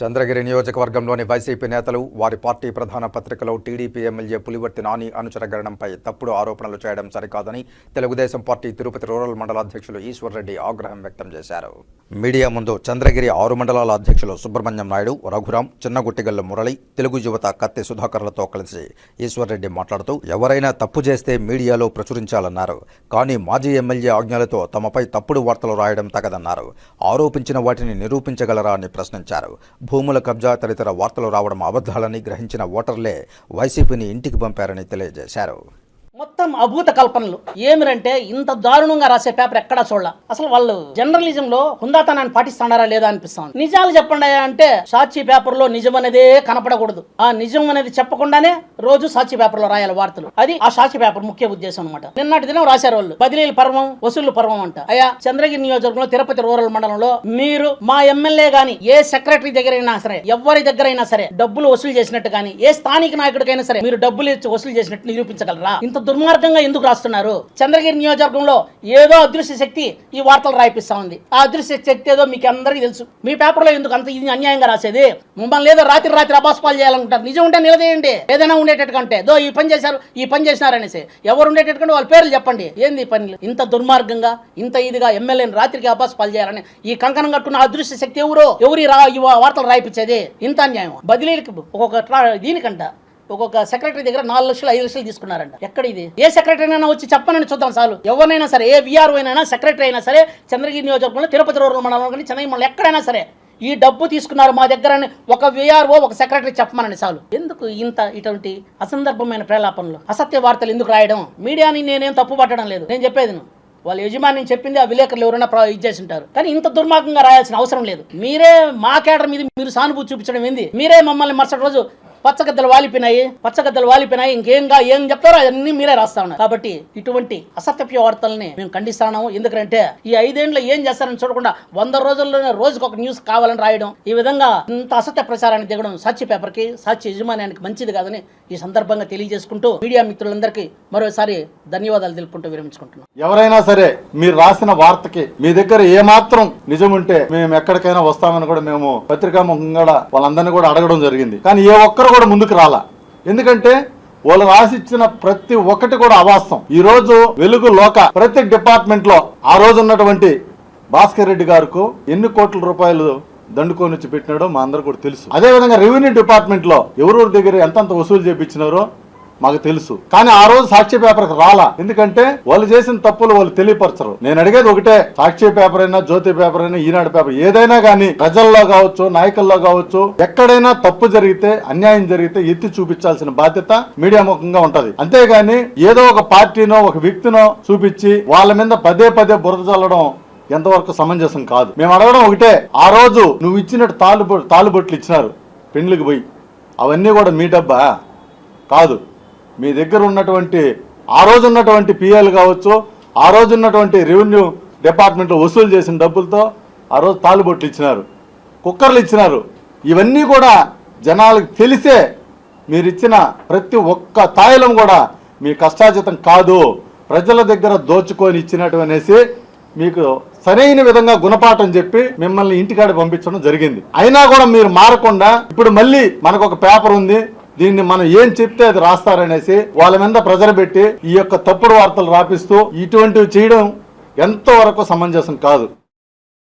చంద్రగిరి నియోజకవర్గంలోని వైసీపీ నేతలు వారి పార్టీ ప్రధాన పత్రికలో టీడీపీ ఎమ్మెల్యే పులివర్తి నాని అనుచరగణంపై తప్పుడు ఆరోపణలు చేయడం సరికాదని తెలుగుదేశం పార్టీ తిరుపతి రూరల్ మండల అధ్యక్షులు ఈశ్వర్రెడ్డి ఆగ్రహం వ్యక్తం చేశారు. మీడియా ముందు చంద్రగిరి ఆరు మండలాల అధ్యక్షులు సుబ్రహ్మణ్యం నాయుడు రఘురాం చిన్నగుట్టిగల్లు మురళి తెలుగు యువత కత్తి సుధాకర్లతో కలిసి ఈశ్వర్రెడ్డి మాట్లాడుతూ ఎవరైనా తప్పు చేస్తే మీడియాలో ప్రచురించాలన్నారు. కానీ మాజీ ఎమ్మెల్యే ఆజ్ఞలతో తమపై తప్పుడు వార్తలు రాయడం తగదన్నారు. ఆరోపించిన వాటిని నిరూపించగలరా అని ప్రశ్నించారు. భూముల కబ్జా తదితర వార్తలు రావడం అబద్ధాలని గ్రహించిన ఓటర్లే వైసీపీని ఇంటికి పంపారని తెలియజేశారు. మొత్తం అభూత కల్పనలు. ఏమిరంటే ఇంత దారుణంగా రాసే పేపర్ ఎక్కడా చూడాల. అసలు వాళ్ళు జర్నలిజం లో హుందాతనాన్ని పాటిస్తున్నారా లేదా అనిపిస్తాం నిజాలు చెప్పండి అంటే సాక్షి పేపర్లో నిజం అనేదే కనపడకూడదు. ఆ నిజం అనేది చెప్పకుండానే రోజు సాక్షి పేపర్లో రాయాలి వార్తలు. అది ఆ సాక్షి పేపర్ ముఖ్య ఉద్దేశం అనమాట నిన్నటి దినం రాశారు వాళ్ళు. బదిలీల పర్వం వసూళ్ళు పర్వం అంట. అయ్యా చంద్రగిరి నియోజకవర్గంలో తిరుపతి రూరల్ మండలంలో మీరు మా ఎమ్మెల్యే గాని ఏ సెక్రటరీ దగ్గర అయినా సరే ఎవరి దగ్గర అయినా సరే డబ్బులు వసూలు చేసినట్టు కానీ ఏ స్థానిక నాయకుడికైనా సరే మీరు డబ్బులు ఇచ్చి వసూలు చేసినట్టు నిరూపించగలరా? ఇంత దుర్మార్గంగా ఎందుకు రాస్తున్నారు? చంద్రగిరి నియోజకవర్గంలో ఏదో అదృశ్య శక్తి ఈ వార్తలు రాయిపిస్తా ఉంది. ఆ అదృశ్య శక్తి ఏదో మీకు అందరికీ తెలుసు. మీ పేపర్లో ఎందుకు అంత ఇది అన్యాయంగా రాసేది? మిమ్మల్ని ఏదో రాత్రి రాత్రి అబాస్పాలు చేయాలనుకుంటారు. నిజం ఉంటే నిలదేయండి. ఏదైనా ఉండేటట్టు కంటే దో ఈ పని చేశారు ఈ పని చేసినారు అనేసి ఎవరు ఉండేటట్టు కంటే వాళ్ళ పేర్లు చెప్పండి. ఏంది పని? ఇంత దుర్మార్గంగా ఇంత ఇదిగా ఎమ్మెల్యేని రాత్రికి అబాస్పాలు చేయాలని ఈ కంకణం కట్టుకున్న అదృశ్య శక్తి ఎవరో? ఎవరు ఎవరి రా వార్తలు రాయిపించేది? ఇంత అన్యాయం. బదిలీలకు ఒక్కొక్క దీనికంట ఒక్కొక్క సెక్రటరీ దగ్గర నాలుగు లక్షలు ఐదు లక్షలు తీసుకున్నారంట. ఎక్కడ ఇది? ఏ సెక్రటరీ అయినా వచ్చి చెప్పనని చూద్దాం చాలు. ఎవరినైనా సరే ఏ విఆర్ఓ అయినా సెక్రటరీ అయినా సరే చంద్రగిరి నియోజకవర్గంలో తిరుపతి రూరల్ మండలంలో కానీ చెన్నై మండలం ఎక్కడైనా సరే ఈ డబ్బు తీసుకున్నారు మా దగ్గర ఒక విఆర్ఓ ఒక సెక్రటరీ చెప్పమనని చాలు. ఎందుకు ఇంత ఇటువంటి అసందర్భమైన ప్రేలాపనలు? అసత్య వార్తలు ఎందుకు రాయడం? మీడియాని నేనేం తప్పు పట్టడం లేదు. నేను చెప్పేది వాళ్ళ యజమాని చెప్పింది ఆ విలేకరులు ఎవరైనా ప్ర- ఇది ఉంటారు కానీ ఇంత దుర్మార్గంగా రాయాల్సిన అవసరం లేదు. మీరే మా కేడర్ మీద మీరు సానుభూతి చూపించడం ఏంది? మీరే మమ్మల్ని మరుసటి రోజు పచ్చగద్దలు వాలిపోయినాయి పచ్చగద్దలు వాలిపోయినాయి. ఇంకేంగా ఏం చెప్తారో అవన్నీ మీరే రాస్తా ఉన్నారు. కాబట్టి ఇటువంటి అసత్యప్య వార్తల్ని మేము ఖండిస్తున్నాము. ఎందుకంటే ఈ ఐదేండ్లో ఏం చేస్తారని చూడకుండా వంద రోజుల్లోనే రోజుకు ఒక న్యూస్ కావాలని రాయడం ఈ విధంగా ఇంత అసత్య ప్రచారాన్ని దిగడం సాక్షి పేపర్కి సాక్షి యజమాన్యానికి మంచిది కాదని ఈ సందర్భంగా తెలియజేసుకుంటూ మీడియా మిత్రులందరికీ మరోసారి ధన్యవాదాలు తెలుపుకుంటూ విరమించుకుంటున్నాం. ఎవరైనా సరే మీరు రాసిన వార్తకి మీ దగ్గర ఏమాత్రం నిజం ఉంటే మేము ఎక్కడికైనా వస్తామని కూడా మేము పత్రికాముఖంగా కూడా వాళ్ళందరినీ కూడా అడగడం జరిగింది. కానీ ఏ ఒక్కరు కూడా ముందుకు రాలా. ఎందుకంటే వాళ్ళు రాసిచ్చిన ప్రతి ఒక్కటి కూడా అవాస్తవం. ఈ రోజు వెలుగు లోక ప్రతి డిపార్ట్మెంట్లో ఆ రోజు ఉన్నటువంటి భాస్కర్ రెడ్డి గారికి ఎన్ని కోట్ల రూపాయలు దండుకొని వచ్చి పెట్టినాడో మా అందరు కూడా తెలుసు. అదే విధంగా రెవెన్యూ డిపార్ట్మెంట్లో ఎవరెవరి దగ్గర ఎంతంత వసూలు చేపించినారో మాకు తెలుసు. కానీ ఆ రోజు సాక్షి పేపర్కి రాలా. ఎందుకంటే వాళ్ళు చేసిన తప్పులు వాళ్ళు తెలియపరచరు. నేను అడిగేది ఒకటే సాక్షి పేపర్ అయినా జ్యోతి పేపర్ అయినా ఈనాడు పేపర్ ఏదైనా కానీ ప్రజల్లో కావచ్చు నాయకుల్లో కావచ్చు ఎక్కడైనా తప్పు జరిగితే అన్యాయం జరిగితే ఎత్తి చూపించాల్సిన బాధ్యత మీడియా ముఖంగా ఉంటది. అంతేగాని ఏదో ఒక పార్టీనో ఒక వ్యక్తినో చూపించి వాళ్ళ మీద పదే పదే బురద చల్లడం ఎంతవరకు సమంజసం కాదు. మేము అడగడం ఒకటే ఆ రోజు నువ్వు ఇచ్చినట్టు తాలు తాలుబొట్లు ఇచ్చినారు పెండ్లికి పోయి. అవన్నీ కూడా మీ డబ్బా? కాదు. మీ దగ్గర ఉన్నటువంటి ఆ రోజు ఉన్నటువంటి పిఎల్ కావచ్చు ఆ రోజు ఉన్నటువంటి రెవెన్యూ డిపార్ట్మెంట్లో వసూలు చేసిన డబ్బులతో ఆ రోజు తాలుబొట్లు ఇచ్చినారు. కుక్కర్లు ఇచ్చినారు. ఇవన్నీ కూడా జనాలకు తెలిసే మీరు ఇచ్చిన ప్రతి ఒక్క తాయిలం కూడా మీ కష్టాజితం కాదు. ప్రజల దగ్గర దోచుకొని ఇచ్చినట్టు అనేసి మీకు సరైన విధంగా గుణపాఠం చెప్పి మిమ్మల్ని ఇంటికాడ పంపించడం జరిగింది. అయినా కూడా మీరు మారకుండా ఇప్పుడు మళ్ళీ మనకు ఒక పేపర్ ఉంది. దీన్ని మనం ఏం చెప్తే అది రాస్తారనేసి వాళ్ళ మీద ప్రెజర్ పెట్టి ఈ యొక్క తప్పుడు వార్తలు రాపిస్తూ ఇటువంటివి చేయడం ఎంతవరకు సమంజసం కాదు.